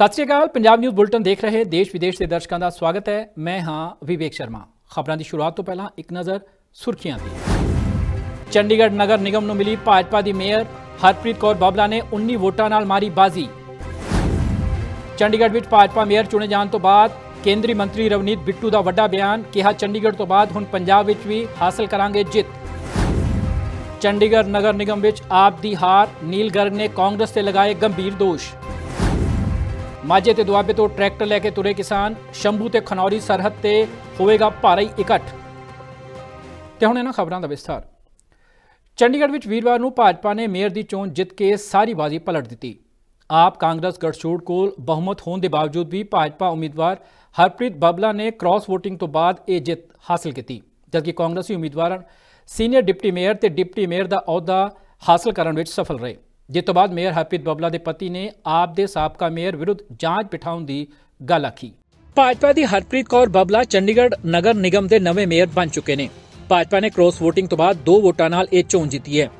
ਸਤਿ ਸ਼੍ਰੀ ਅਕਾਲ, ਪੰਜਾਬ ਨਿਊਜ਼ ਬੁਲਟਨ ਦੇਖ ਰਹੇ ਦੇਸ਼ ਵਿਦੇਸ਼ ਦੇ ਦਰਸ਼ਕਾਂ ਦਾ ਸਵਾਗਤ ਹੈ। ਮੈਂ ਹਾਂ ਵਿਵੇਕ ਸ਼ਰਮਾ। ਖਬਰਾਂ ਦੀ ਸ਼ੁਰੂਆਤ ਤੋਂ ਪਹਿਲਾਂ ਇੱਕ ਨਜ਼ਰ ਸੁਰਖੀਆਂ ਦੀ। ਚੰਡੀਗੜ੍ਹ ਨਗਰ ਨਿਗਮ ਨੂੰ ਮਿਲੀ ਭਾਜਪਾ ਦੀ ਮੇਅਰ ਹਰਪ੍ਰੀਤ ਕੌਰ ਬਾਬਲਾ ਨੇ 19 ਵੋਟਾਂ ਨਾਲ ਮਾਰੀ ਬਾਜ਼ੀ। ਚੰਡੀਗੜ੍ਹ ਵਿੱਚ ਭਾਜਪਾ ਮੇਅਰ ਚੁਣੇ ਜਾਣ ਤੋਂ ਬਾਅਦ ਕੇਂਦਰੀ ਮੰਤਰੀ ਰਵਨੀਤ ਬਿੱਟੂ ਦਾ ਵੱਡਾ ਬਿਆਨ ਕਿਹਾ ਚੰਡੀਗੜ੍ਹ ਤੋਂ ਬਾਅਦ ਹੁਣ ਪੰਜਾਬ ਵਿੱਚ ਵੀ ਹਾਸਲ ਕਰਾਂਗੇ ਜਿੱਤ। ਚੰਡੀਗੜ੍ਹ ਨਗਰ ਨਿਗਮ ਵਿੱਚ ਆਪ ਦੀ ਹਾਰ, ਨੀਲ ਗਰਗ ਨੇ ਕਾਂਗਰਸ ਤੇ ਲਗਾਏ ਗੰਭੀਰ ਦੋਸ਼। ਮਾਝੇ ਤੇ ਦੁਆਬੇ ਤੋਂ ਟਰੈਕਟਰ ਲੈ ਕੇ ਤੁਰੇ ਕਿਸਾਨ, ਸ਼ੰਭੂ ਤੇ ਖਨੌਰੀ ਸਰਹੱਦ ਤੇ ਹੋਵੇਗਾ ਭਾਰੀ ਇਕੱਠ। ਤੇ ਹੁਣ ਇਹਨਾਂ ਖਬਰਾਂ ਦਾ ਵਿਸਥਾਰ। ਚੰਡੀਗੜ੍ਹ ਵਿੱਚ ਵੀਰਵਾਰ ਨੂੰ ਭਾਜਪਾ ਨੇ ਮੇਅਰ ਦੀ ਚੋਣ ਜਿੱਤ ਕੇ ਸਾਰੀ ਬਾਜ਼ੀ ਪਲਟ ਦਿੱਤੀ। ਆਪ ਕਾਂਗਰਸ ਗੜਛੋੜ ਕੋਲ ਬਹੁਮਤ ਹੋਣ ਦੇ ਬਾਵਜੂਦ ਵੀ ਭਾਜਪਾ ਉਮੀਦਵਾਰ ਹਰਪ੍ਰੀਤ ਬਬਲਾ ਨੇ ਕ੍ਰਾਸ ਵੋਟਿੰਗ ਤੋਂ ਬਾਅਦ ਇਹ ਜਿੱਤ ਹਾਸਲ ਕੀਤੀ, ਜਦਕਿ ਕਾਂਗਰਸੀ ਉਮੀਦਵਾਰਾਂ ਸੀਨੀਅਰ ਡਿਪਟੀ ਮੇਅਰ ਤੇ ਡਿਪਟੀ ਮੇਅਰ ਦਾ ਅਹੁਦਾ ਹਾਸਲ ਕਰਨ ਵਿੱਚ ਸਫਲ ਰਹੇ। ਜਿਸ ਤੋਂ ਬਾਅਦ ਮੇਅਰ ਹਰਪ੍ਰੀਤ ਬਬਲਾ ਦੇ ਪਤੀ ਨੇ ਆਪ ਦੇ ਸਾਬਕਾ ਮੇਅਰ ਵਿਰੁੱਧ ਜਾਂਚ ਬਿਠਾਉਣ ਦੀ ਗੱਲ ਆਖੀ। ਭਾਜਪਾ ਦੀ ਹਰਪ੍ਰੀਤ ਕੌਰ ਬਬਲਾ ਚੰਡੀਗੜ੍ਹ ਨਗਰ ਨਿਗਮ ਦੇ ਨਵੇਂ ਮੇਅਰ ਬਣ ਚੁੱਕੇ ਨੇ। ਭਾਜਪਾ ਨੇ ਕ੍ਰਾਸ VOTING ਤੋਂ ਬਾਅਦ ਦੋ ਵੋਟਾਂ ਨਾਲ ਇਹ ਚੋਣ ਜਿੱਤੀ ਹੈ।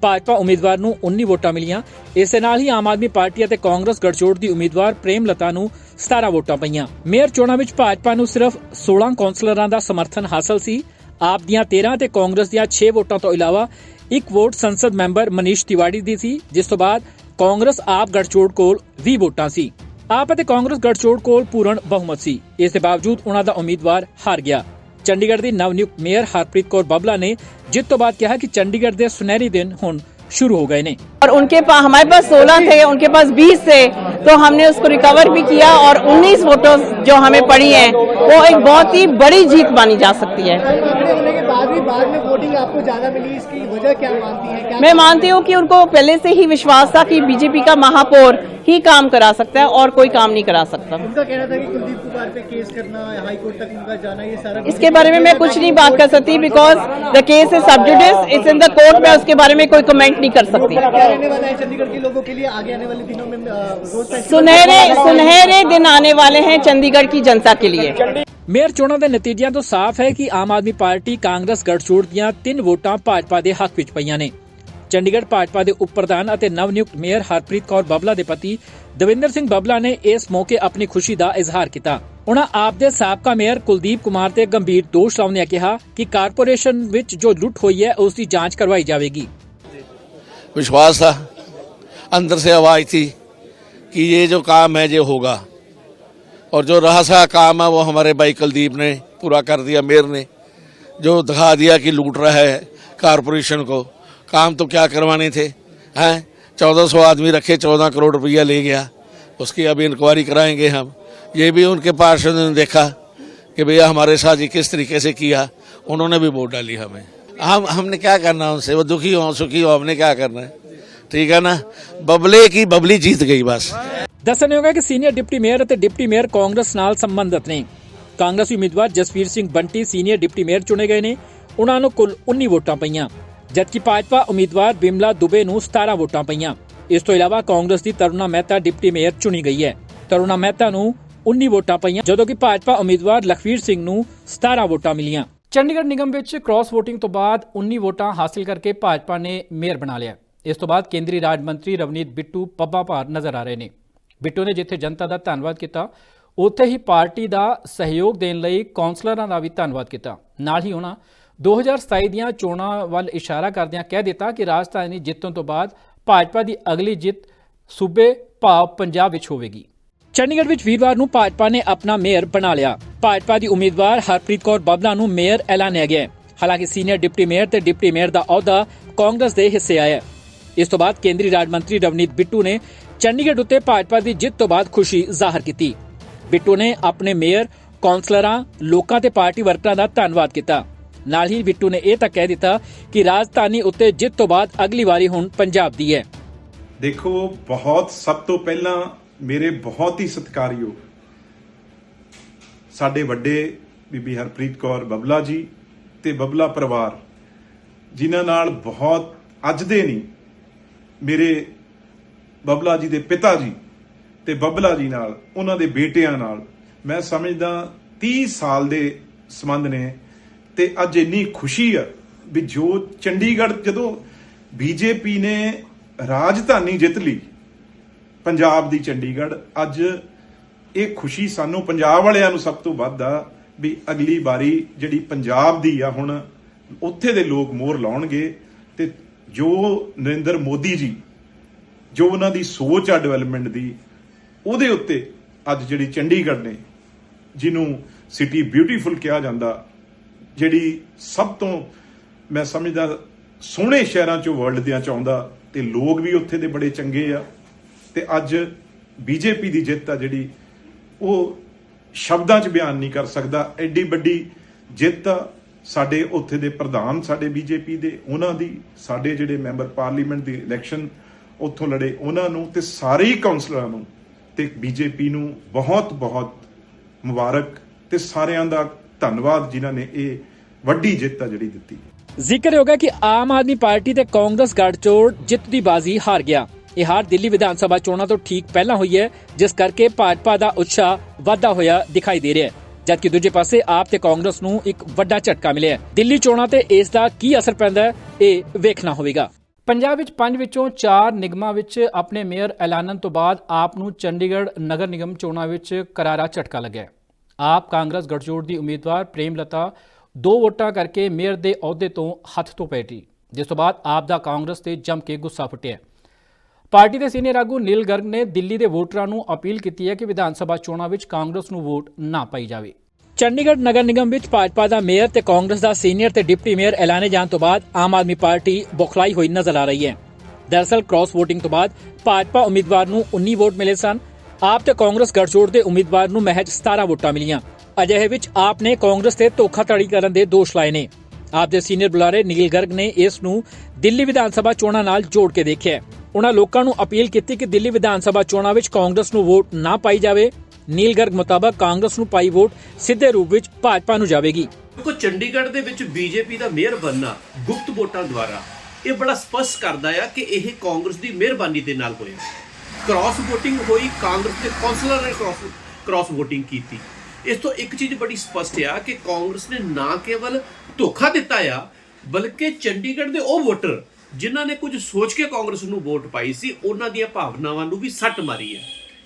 ਭਾਜਪਾ ਉਮੀਦਵਾਰ ਨੂੰ 19 ਵੋਟਾਂ ਮਿਲੀਆਂ। ਇਸ ਦੇ ਨਾਲ ਹੀ ਆਮ ਆਦਮੀ ਪਾਰਟੀ ਅਤੇ ਕਾਂਗਰਸ ਗੜਜੋੜ ਦੀ ਉਮੀਦਵਾਰ ਪ੍ਰੇਮ ਲਤਾ ਨੂੰ 17 ਵੋਟਾਂ ਪਈਆਂ। ਮੇਅਰ ਚੋਣਾਂ ਵਿੱਚ ਭਾਜਪਾ ਨੂੰ ਸਿਰਫ 16 ਕੌਂਸਲਰਾਂ ਦਾ ਸਮਰਥਨ ਹਾਸਲ ਸੀ। ਆਪ ਦੀਆਂ 13 ਤੇ ਕਾਂਗਰਸ ਦੀਆਂ 6 ਵੋਟਾਂ ਤੋਂ ਇਲਾਵਾ ਇੱਕ ਵੋਟ ਸੰਸਦ ਮੈਂਬਰ ਮਨੀਸ਼ ਤਿਵਾੜੀ ਦੀ ਸੀ ਜਿਸ ਤੋਂ ਬਾਅਦ ਕਾਂਗਰਸ ਆਪ ਗੜਚੋੜ ਕੋਲ 20 ਵੋਟਾਂ ਸੀ ਆਪ ਅਤੇ ਕਾਂਗਰਸ ਗੜਚੋੜ ਕੋਲ ਪੂਰਨ ਬਹੁਮਤ ਸੀ ਇਸ ਦੇ ਬਾਵਜੂਦ ਉਹਨਾਂ ਦਾ ਉਮੀਦਵਾਰ ਹਾਰ ਗਿਆ ਚੰਡੀਗੜ੍ਹ ਦੀ ਨਵਨਿਯੁਕਤ ਮੇਅਰ ਹਰਪ੍ਰੀਤ ਕੌਰ ਬਬਲਾ ਨੇ ਜਿੱਤ ਤੋਂ ਬਾਅਦ ਕਿਹਾ ਕਿ ਚੰਡੀਗੜ੍ਹ ਦੇ ਸੁਨਹਿਰੀ ਦਿਨ ਹੁਣ ਸ਼ੁਰੂ ਹੋ ਗਏ ਨੇ और उनके पास हमारे पास 16 थे उनके पास 20 थे तो हमने उसको रिकवर भी किया और 19 वोटों जो हमें पड़ी हैं वो एक बहुत ही बड़ी जीत मानी जा सकती है खड़े होने के बाद भी बाद में वोटिंग आपको ज़्यादा मिली इसकी वजह क्या मानती है? क्या मैं मानती हूँ कि उनको पहले से ही विश्वास था कि बीजेपी का महापौर ही काम करा सकता है और कोई काम नहीं करा सकता। उनका कहना था कि कुलदीप कुमार पे केस करना हाई कोर्ट तक उनका जाना ये सारा इसके बारे में मैं कुछ नहीं बात कर सकती because the case is sub judice it's in the court में उसके बारे में कोई कमेंट नहीं कर सकती। है चंडीगढ़ के लोगों के लिए? आगे आने वाले दिनों में सुनहरे सुनहरे दिन आने वाले हैं चंडीगढ़ की जनता के लिए। ਮੇਅਰ ਚੋਣਾਂ ਦੇ ਨਤੀਜਿਆਂ ਤੋਂ ਸਾਫ਼ ਹੈ ਕਿ ਆਮ ਆਦਮੀ ਪਾਰਟੀ ਕਾਂਗਰਸ ਗੜਚੋੜ ਦੀਆਂ ਤਿੰਨ ਵੋਟਾਂ ਭਾਜਪਾ ਦੇ ਹੱਕ ਵਿੱਚ ਪਈਆਂ ਨੇ ਚੰਡੀਗੜ੍ਹ ਭਾਜਪਾ ਦੇ ਉਪ ਪ੍ਰਧਾਨ ਅਤੇ ਨਵਨਿਯੁਕਤ ਮੇਅਰ ਹਰਪ੍ਰੀਤ ਕੌਰ ਬਬਲਾ ਦੇ ਪਤੀ ਦਵਿੰਦਰ ਸਿੰਘ ਬਬਲਾ ਨੇ ਇਸ ਮੌਕੇ ਆਪਣੀ ਖੁਸ਼ੀ ਦਾ ਇਜ਼ਹਾਰ ਕੀਤਾ ਉਹਨਾਂ ਆਪ ਦੇ ਸਾਬਕਾ ਮੇਅਰ ਕੁਲਦੀਪ ਕੁਮਾਰ ਤੇ ਗੰਭੀਰ ਦੋਸ਼ ਲਾਉਂਦਿਆਂ ਕਿਹਾ ਕਿ ਕਾਰਪੋਰੇਸ਼ਨ ਵਿੱਚ ਜੋ ਲੁੱਟ ਹੋਈ ਹੈ ਉਸ ਦੀ ਜਾਂਚ ਕਰਵਾਈ ਜਾਵੇਗੀ विश्वास था अंदर से आवाज़ थी कि ये जो काम है ये होगा और जो रहा सा काम है, वो हमारे भाई कुलदीप ने, पूरा कर दिया, मेयर ने। जो दिखा दिया कि लूट रहा है कारपोरेशन को, काम तो क्या करवाने थे, हैं? चौदह सौ आदमी रखे, चौदह करोड़ रुपया ले गया। उसकी अभी इंक्वायरी कराएँगे हम। ये भी उनके पार्षद ने देखा कि भैया हमारे साथ ये किस तरीके से किया। उन्होंने भी वोट डाली हमें। हम, हमने क्या करना उनसे? वो दुखी हो, सुखी हो, हमने क्या करना है? ਠੀਕ ਹੈ ਨਾ? ਬਬਲੇ ਕੀ ਬਬਲੀ ਜੀਤ ਗਈ ਬਸ। ਦੱਸਣਯੋਗ ਹੈ ਕਿ ਸੀਨੀਅਰ ਡਿਪਟੀ ਮੇਅਰ ਅਤੇ ਡਿਪਟੀ ਮੇਅਰ ਕਾਂਗਰਸ ਨਾਲ ਸੰਬੰਧਤ ਨੇ। ਕਾਂਗਰਸੀ ਉਮੀਦਵਾਰ Jasvir Singh Bunty senior deputy mayor ਚੁਣੇ ਗਏ ਨੇ। ਉਹਨਾਂ ਨੂੰ ਕੁੱਲ 19 ਵੋਟਾਂ ਪਈਆਂ। ਜਦਕਿ ਭਾਜਪਾ ਉਮੀਦਵਾਰ ਬਿਮਲਾ ਦੁਬੇ ਨੂੰ 17 ਵੋਟਾਂ ਪਈਆਂ। ਇਸ ਤੋਂ ਇਲਾਵਾ ਕਾਂਗਰਸ ਦੀ ਤਰੁਣਾ ਮਹਿਤਾ ਡਿਪਟੀ ਮੇਅਰ ਚੁਣੀ ਗਈ ਹੈ। ਤਰੁਣਾ ਮਹਿਤਾ ਨੂੰ 19 ਵੋਟਾਂ ਪਈਆਂ, ਜਦੋਂ ਕਿ ਭਾਜਪਾ ਉਮੀਦਵਾਰ ਲਖਵੀਰ ਸਿੰਘ ਨੂੰ 17 ਵੋਟਾਂ ਮਿਲੀਆਂ। ਚੰਡੀਗੜ੍ਹ ਨਿਗਮ ਵਿੱਚ ਕ੍ਰਾਸ ਵੋਟਿੰਗ ਤੋਂ ਬਾਅਦ 19 ਵੋਟਾਂ ਹਾਸਲ ਕਰਕੇ ਭਾਜਪਾ ਨੇ ਮੇਅਰ ਬਣਾ ਲਿਆ। ਇਸ ਤੋਂ ਬਾਅਦ ਕੇਂਦਰੀ ਰਾਜ ਮੰਤਰੀ ਰਵਨੀਤ ਬਿੱਟੂ ਪੱਬਾ ਭਾਰ ਨਜ਼ਰ ਆ ਰਹੇ ਨੇ। ਬਿੱਟੂ ਨੇ ਜਿੱਥੇ ਜਨਤਾ ਦਾ ਧੰਨਵਾਦ ਕੀਤਾ, ਉੱਥੇ ਹੀ ਪਾਰਟੀ ਦਾ ਸਹਿਯੋਗ ਦੇਣ ਲਈ ਕੌਂਸਲਰਾਂ ਦਾ ਵੀ ਧੰਨਵਾਦ ਕੀਤਾ। ਨਾਲ ਹੀ ਉਹਨਾਂ 2027 ਦੀਆਂ ਚੋਣਾਂ ਵੱਲ ਇਸ਼ਾਰਾ ਕਰਦਿਆਂ ਕਹਿ ਦਿੱਤਾ ਕਿ ਰਾਜਧਾਨੀ ਜਿੱਤਣ ਤੋਂ ਬਾਅਦ ਭਾਜਪਾ ਦੀ ਅਗਲੀ ਜਿੱਤ ਸੂਬੇ ਭਾਵ ਪੰਜਾਬ ਵਿੱਚ ਹੋਵੇਗੀ। ਚੰਡੀਗੜ੍ਹ ਵਿੱਚ ਵੀਰਵਾਰ ਨੂੰ ਭਾਜਪਾ ਨੇ ਆਪਣਾ ਮੇਅਰ ਬਣਾ ਲਿਆ। ਭਾਜਪਾ ਦੀ ਉਮੀਦਵਾਰ ਹਰਪ੍ਰੀਤ ਕੌਰ ਬਾਬਲਾ ਨੂੰ ਮੇਅਰ ਐਲਾਨਿਆ ਗਿਆ ਹਾਲਾਂਕਿ ਸੀਨੀਅਰ ਡਿਪਟੀ ਮੇਅਰ ਤੇ ਡਿਪਟੀ ਮੇਅਰ ਦਾ ਅਹੁਦਾ ਕਾਂਗਰਸ ਦੇ ਹਿੱਸੇ ਆਇਆ ਇਸ ਤੋਂ ਬਾਅਦ ਕੇਂਦਰੀ ਰਾਜ ਮੰਤਰੀ ਰਵਨੀਤ ਬਿੱਟੂ ਨੇ ਚੰਡੀਗੜ੍ਹ ਉੱਤੇ ਭਾਜਪਾ ਦੀ ਜਿੱਤ ਤੋਂ ਬਾਅਦ ਖੁਸ਼ੀ ਜ਼ਾਹਰ ਕੀਤੀ। ਬਿੱਟੂ ਨੇ ਆਪਣੇ ਮੇਅਰ, ਕੌਂਸਲਰਾਂ, ਲੋਕਾਂ ਤੇ ਪਾਰਟੀ ਵਰਕਰਾਂ ਦਾ ਧੰਨਵਾਦ ਕੀਤਾ। ਨਾਲ ਹੀ ਬਿੱਟੂ ਨੇ ਇਹ ਤਾਂ ਕਹਿ ਦਿੱਤਾ ਕਿ ਰਾਜਧਾਨੀ ਉੱਤੇ ਜਿੱਤ ਤੋਂ ਬਾਅਦ ਅਗਲੀ ਵਾਰੀ ਹੁਣ ਪੰਜਾਬ ਦੀ ਹੈ। ਦੇਖੋ, ਬਹੁਤ ਸਭ ਤੋਂ ਪਹਿਲਾਂ ਮੇਰੇ ਬਹੁਤ ਹੀ ਸਤਿਕਾਰਯੋਗ ਸਾਡੇ ਵੱਡੇ ਬੀਬੀ ਹਰਪ੍ਰੀਤ ਕੌਰ ਬਬਲਾ ਜੀ ਤੇ ਬਬਲਾ ਪਰਿਵਾਰ, ਜਿਨ੍ਹਾਂ ਨਾਲ ਬਹੁਤ ਅੱਜ ਦੇ ਨਹੀਂ ਮੇਰੇ ਬਬਲਾ ਜੀ ਦੇ ਪਿਤਾ ਜੀ ਤੇ ਬਬਲਾ ਜੀ ਨਾਲ, ਉਹਨਾਂ ਦੇ ਬੇਟਿਆਂ ਨਾਲ, ਮੈਂ ਸਮਝਦਾ 30 ਸਾਲ ਦੇ ਸੰਬੰਧ ਨੇ ਤੇ ਅੱਜ ਇੰਨੀ ਖੁਸ਼ੀ ਆ ਵੀ ਜੋ ਚੰਡੀਗੜ੍ਹ ਜਦੋਂ ਬੀਜੇਪੀ ਨੇ ਰਾਜਧਾਨੀ ਜਿੱਤ ਲਈ ਪੰਜਾਬ ਦੀ ਚੰਡੀਗੜ੍ਹ, ਅੱਜ ਇਹ ਖੁਸ਼ੀ ਸਾਨੂੰ ਪੰਜਾਬ ਵਾਲਿਆਂ ਨੂੰ ਸਭ ਤੋਂ ਵੱਧ ਆ ਵੀ ਅਗਲੀ ਵਾਰੀ ਜਿਹੜੀ ਪੰਜਾਬ ਦੀ ਆ ਹੁਣ, ਉੱਥੇ ਦੇ ਲੋਕ ਮੋਹਰ ਲਾਉਣਗੇ। ਜੋ ਨਰਿੰਦਰ ਮੋਦੀ ਜੀ, ਜੋ ਉਹਨਾਂ ਦੀ ਸੋਚ ਆ ਡਿਵੈਲਪਮੈਂਟ ਦੀ, ਉਹਦੇ ਉੱਤੇ ਅੱਜ ਜਿਹੜੀ ਚੰਡੀਗੜ੍ਹ ਨੇ, ਜਿਹਨੂੰ ਸਿਟੀ ਬਿਊਟੀਫੁਲ ਕਿਹਾ ਜਾਂਦਾ, ਜਿਹੜੀ ਸਭ ਤੋਂ ਮੈਂ ਸਮਝਦਾ ਸੋਹਣੇ ਸ਼ਹਿਰਾਂ ਚੋਂ ਵਰਲਡ ਦਿਆਂ ਚ ਆਉਂਦਾ ਤੇ ਲੋਕ ਵੀ ਉੱਥੇ ਦੇ ਬੜੇ ਚੰਗੇ ਆ, ਤੇ ਅੱਜ ਬੀਜੇਪੀ ਦੀ ਜਿੱਤ ਆ ਜਿਹੜੀ, ਉਹ ਸ਼ਬਦਾਂ 'ਚ ਬਿਆਨ ਨਹੀਂ ਕਰ ਸਕਦਾ, ਐਡੀ ਵੱਡੀ ਜਿੱਤ ਆ ਸਾਡੇ ਉੱਥੇ ਦੇ ਪ੍ਰਧਾਨ, ਸਾਡੇ ਬੀਜੇਪੀ ਦੇ, ਉਹਨਾਂ ਦੀ, ਸਾਡੇ ਜਿਹੜੇ ਮੈਂਬਰ ਪਾਰਲੀਮੈਂਟ ਦੀ ਇਲੈਕਸ਼ਨ ਉੱਥੋਂ ਲੜੇ ਉਹਨਾਂ ਨੂੰ ਤੇ ਸਾਰੇ ਹੀ ਕਾਉਂਸਲਰਾਂ ਨੂੰ ਤੇ ਬੀਜੇਪੀ ਨੂੰ ਬਹੁਤ ਬਹੁਤ ਮੁਬਾਰਕ ਤੇ ਸਾਰਿਆਂ ਦਾ ਧੰਨਵਾਦ ਜਿਨ੍ਹਾਂ ਨੇ ਇਹ ਵੱਡੀ ਜਿੱਤ ਆ ਜਿਹੜੀ ਦਿੱਤੀ। ਜ਼ਿਕਰ ਹੋਗਾ ਕਿ ਆਮ ਆਦਮੀ ਪਾਰਟੀ ਤੇ ਕਾਂਗਰਸ ਗੱਠਜੋੜ ਜਿੱਤ ਦੀ ਬਾਜ਼ੀ ਹਾਰ ਗਿਆ। ਇਹ ਹਾਰ ਦਿੱਲੀ ਵਿਧਾਨ ਸਭਾ ਚੋਣਾਂ ਤੋਂ ਠੀਕ ਪਹਿਲਾਂ ਹੋਈ ਹੈ, ਜਿਸ ਕਰਕੇ ਭਾਜਪਾ ਦਾ ਉਤਸ਼ਾਹ ਵਾਧਾ ਹੋਇਆ ਦਿਖਾਈ ਦੇ ਰਿਹਾ ਹੈ। ਜਦਕਿ ਦੂਜੇ ਪਾਸੇ ਆਪ ਤੇ ਕਾਂਗਰਸ ਨੂੰ ਇੱਕ ਵੱਡਾ ਝਟਕਾ ਮਿਲਿਆ ਦਿੱਲੀ ਚੋਣਾਂ ਤੇ ਇਸ ਦਾ ਕੀ ਅਸਰ ਪੈਂਦਾ ਇਹ ਵੇਖਣਾ ਹੋਵੇਗਾ। ਪੰਜਾਬ ਵਿੱਚ ਪੰਜ ਵਿੱਚੋਂ ਚਾਰ ਨਿਗਮਾਂ ਵਿੱਚ ਆਪਣੇ ਮੇਅਰ ਐਲਾਨਣ ਤੋਂ ਬਾਅਦ ਆਪ ਨੂੰ ਚੰਡੀਗੜ੍ਹ ਨਗਰ ਨਿਗਮ ਚੋਣਾਂ ਵਿੱਚ ਕਰਾਰਾ ਝਟਕਾ ਲੱਗਿਆ ਆਪ ਕਾਂਗਰਸ ਗਠਜੋੜ ਦੀ ਉਮੀਦਵਾਰ ਪ੍ਰੇਮਲਤਾ ਦੋ ਵੋਟਾਂ ਕਰਕੇ ਮੇਅਰ ਦੇ ਅਹੁਦੇ ਤੋਂ ਹੱਥ ਤੋਂ ਪੈਟੀ ਜਿਸ ਤੋਂ ਬਾਅਦ ਆਪ ਦਾ ਕਾਂਗਰਸ ਤੇ ਜੰਮ ਕੇ ਗੁੱਸਾ ਫੁੱਟਿਆ ਪਾਰਟੀ ਦੇ ਸੀਨੀਅਰ ਆਗੂ ਨੀਲ ਗਰਗ ਨੇ ਦਿੱਲੀ ਦੇ ਵੋਟਰਾਂ ਨੂੰ ਅਪੀਲ ਕੀਤੀ ਹੈ ਕਿ ਵਿਧਾਨ ਸਭਾ ਚੋਣਾਂ ਵਿੱਚ ਕਾਂਗਰਸ ਨੂੰ ਵੋਟ ਨਾ ਪਾਈ ਜਾਵੇ। ਚੰਡੀਗੜ੍ਹ ਨਗਰ ਨਿਗਮ ਵਿੱਚ ਭਾਜਪਾ ਦਾ ਮੇਅਰ ਤੇ ਕਾਂਗਰਸ ਦਾ ਸੀਨੀਅਰ ਤੇ ਡਿਪਟੀ ਮੇਅਰ ਐਲਾਨੇ ਜਾਣ ਤੋਂ ਬਾਅਦ ਆਮ ਆਦਮੀ ਪਾਰਟੀ ਬੁਖਲਾਈ ਹੋਈ ਨਜ਼ਰ ਆ ਰਹੀ ਹੈ। ਦਰਅਸਲ ਕ੍ਰਾਸ VOTING ਤੋਂ ਬਾਅਦ ਭਾਜਪਾ ਉਮੀਦਵਾਰ ਨੂੰ 19 ਵੋਟ ਮਿਲੇ ਸਨ। ਆਪ ਤੇ ਕਾਂਗਰਸ ਗੱਠਜੋੜ ਦੇ ਉਮੀਦਵਾਰ ਨੂੰ ਮਹਿਜ 17 ਵੋਟਾਂ ਮਿਲੀਆਂ। ਅਜਿਹੇ ਵਿੱਚ ਆਪ ਨੇ ਕਾਂਗਰਸ ਤੇ ਧੋਖਾਧੜੀ ਕਰਨ ਦੇ ਦੋਸ਼ ਲਾਏ ਨੇ। ਆਪ ਦੇ ਸੀਨੀਅਰ ਬੁਲਾਰੇ ਨੀਲ ਗਰਗ ਨੇ ਇਸ ਨੂੰ ਦਿੱਲੀ ਵਿਧਾਨ ਸਭਾ ਚੋਣਾਂ ਨਾਲ ਜੋੜ ਕੇ ਦੇਖਿਆ ਉਹਨਾਂ ਲੋਕਾਂ ਨੂੰ ਅਪੀਲ ਕੀਤੀ ਕਿ ਦਿੱਲੀ ਵਿਧਾਨ ਸਭਾ ਚੋਣਾਂ ਵਿੱਚ ਕਾਂਗਰਸ ਨੂੰ ਵੋਟ ਨਾ ਪਾਈ ਜਾਵੇ। ਨੀਲ ਗਰਗ ਮੁਤਾਬਕ ਕਾਂਗਰਸ ਨੂੰ ਪਾਈ ਵੋਟ ਸਿੱਧੇ ਰੂਪ ਵਿੱਚ ਭਾਜਪਾ ਨੂੰ ਜਾਵੇਗੀ। ਦੇਖੋ, ਚੰਡੀਗੜ੍ਹ ਦੇ ਵਿੱਚ ਬੀਜੇਪੀ ਦਾ ਮੇਅਰ ਬਣਨਾ ਗੁਪਤ ਵੋਟਾਂ ਦੁਆਰਾ, ਇਹ ਬੜਾ ਸਪਸ਼ਟ ਕਰਦਾ ਆ ਕਿ ਇਹ ਕਾਂਗਰਸ ਦੀ ਮਿਹਰਬਾਨੀ ਦੇ ਨਾਲ ਹੋਇਆ। ਕ੍ਰਾਸ VOTING ਹੋਈ, ਕਾਂਗਰਸ ਦੇ ਕੌਂਸਲਰ ਨੇ ਕ੍ਰਾਸ ਕ੍ਰਾਸ VOTING ਕੀਤੀ। ਇਸ ਤੋਂ ਇੱਕ ਚੀਜ਼ ਬੜੀ ਸਪਸ਼ਟ ਆ ਕਿ ਕਾਂਗਰਸ ਨੇ ਨਾ ਕੇਵਲ ਧੋਖਾ ਦਿੱਤਾ ਆ, ਬਲਕਿ ਚੰਡੀਗੜ੍ਹ ਦੇ ਉਹ ਵੋਟਰ ਜਿਨ੍ਹਾਂ ਨੇ ਕੁਝ ਸੋਚ ਕੇ ਕਾਂਗਰਸ ਨੂੰ ਵੋਟ ਪਾਈ ਸੀ, ਉਹਨਾਂ ਦੀਆਂ ਭਾਵਨਾਵਾਂ ਨੂੰ ਵੀ ਸੱਟ ਮਾਰੀ ਹੈ।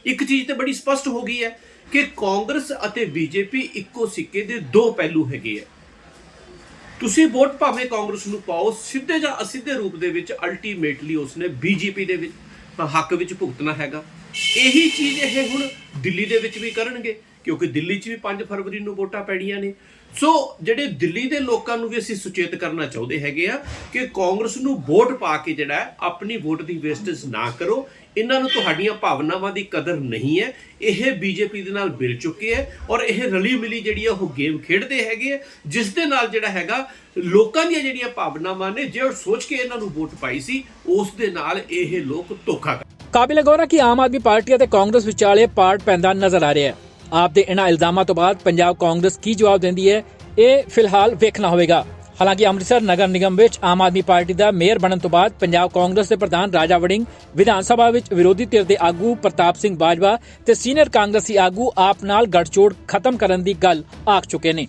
ਇੱਕ ਚੀਜ਼ ਤੇ ਬੜੀ ਸਪਸ਼ਟ ਹੋ ਗਈ ਹੈ ਕਿ ਕਾਂਗਰਸ ਅਤੇ ਬੀਜੇਪੀ ਇੱਕੋ ਸਿੱਕੇ ਦੇ ਦੋ ਪਹਿਲੂ ਹੈਗੇ ਆ ਤੁਸੀਂ ਵੋਟ ਭਾਵੇਂ ਕਾਂਗਰਸ ਨੂੰ ਪਾਓ, ਸਿੱਧੇ ਜਾਂ ਅਸਿੱਧੇ ਰੂਪ ਦੇ ਵਿੱਚ ਅਲਟੀਮੇਟਲੀ ਉਸਨੇ ਬੀਜੇਪੀ ਦੇ ਵਿੱਚ ਹੱਕ ਵਿੱਚ ਭੁਗਤਣਾ ਹੈਗਾ। ਇਹੀ ਚੀਜ਼ ਇਹ ਹੁਣ ਦਿੱਲੀ ਦੇ ਵਿੱਚ ਵੀ ਕਰਨਗੇ, ਕਿਉਂਕਿ ਦਿੱਲੀ 'ਚ ਵੀ 5 ਫਰਵਰੀ ਨੂੰ ਵੋਟਾਂ ਪੈਣੀਆਂ ਨੇ। ਸੋ ਜਿਹੜੇ ਦਿੱਲੀ ਦੇ ਲੋਕਾਂ ਨੂੰ ਵੀ ਅਸੀਂ ਸੁਚੇਤ ਕਰਨਾ ਚਾਹੁੰਦੇ ਹੈਗੇ ਆ ਕਿ ਕਾਂਗਰਸ ਨੂੰ ਵੋਟ ਪਾ ਕੇ ਜਿਹੜਾ ਆਪਣੀ ਵੋਟ ਦੀ ਵੇਸਟੇਜ ਨਾ ਕਰੋ। ਇਹਨਾਂ ਨੂੰ ਤੁਹਾਡੀਆਂ ਭਾਵਨਾਵਾਂ ਦੀ ਕਦਰ ਨਹੀਂ ਹੈ। ਇਹ ਬੀਜੇਪੀ ਦੇ ਨਾਲ ਮਿਲ ਚੁੱਕੇ ਹੈ ਔਰ ਇਹ ਰਲੀ ਮਿਲੀ ਜਿਹੜੀ ਆ ਉਹ ਗੇਮ ਖੇਡਦੇ ਹੈਗੇ ਆ, ਜਿਸ ਦੇ ਨਾਲ ਜਿਹੜਾ ਹੈਗਾ ਲੋਕਾਂ ਦੀਆਂ ਜਿਹੜੀਆਂ ਭਾਵਨਾਵਾਂ ਨੇ ਜੇ ਉਹ ਸੋਚ ਕੇ ਇਹਨਾਂ ਨੂੰ ਵੋਟ ਪਾਈ ਸੀ ਉਸ ਦੇ ਨਾਲ ਇਹ ਲੋਕ ਧੋਖਾ ਕਰ ਕਾਬਿਲ ਗੌਰ ਹੈ ਕਿ ਆਮ ਆਦਮੀ ਪਾਰਟੀ ਅਤੇ ਕਾਂਗਰਸ ਵਿਚਾਲੇ ਪਾਰਟ ਪੈਂਦਾ ਨਜ਼ਰ ਆ ਰਿਹਾ ਹੈ। ਆਪ ਦੇ ਇਹਨਾਂ ਇਲਜ਼ਾਮਾਂ ਤੋਂ ਬਾਅਦ ਪੰਜਾਬ ਕਾਂਗਰਸ ਕੀ ਜਵਾਬ ਦਿੰਦੀ ਹੈ, ਇਹ ਫਿਲਹਾਲ ਵੇਖਣਾ ਹੋਵੇਗਾ। ਹਾਲਾਂਕਿ ਅੰਮ੍ਰਿਤਸਰ ਨਗਰ ਨਿਗਮ ਵਿੱਚ ਆਮ ਆਦਮੀ ਪਾਰਟੀ ਦਾ ਮੇਅਰ ਬਣਨ ਤੋਂ ਬਾਅਦ ਪੰਜਾਬ ਕਾਂਗਰਸ ਦੇ ਪ੍ਰਧਾਨ ਰਾਜਾ ਵੜਿੰਗ, ਵਿਧਾਨ ਸਭਾ ਵਿੱਚ ਵਿਰੋਧੀ ਧਿਰ ਦੇ ਆਗੂ ਪ੍ਰਤਾਪ ਸਿੰਘ ਬਾਜਵਾ ਤੇ ਸੀਨੀਅਰ ਕਾਂਗਰਸੀ ਆਗੂ ਆਪ ਨਾਲ ਗੱਠਜੋੜ ਖਤਮ ਕਰਨ ਦੀ ਗੱਲ ਆਖ ਚੁੱਕੇ ਨੇ।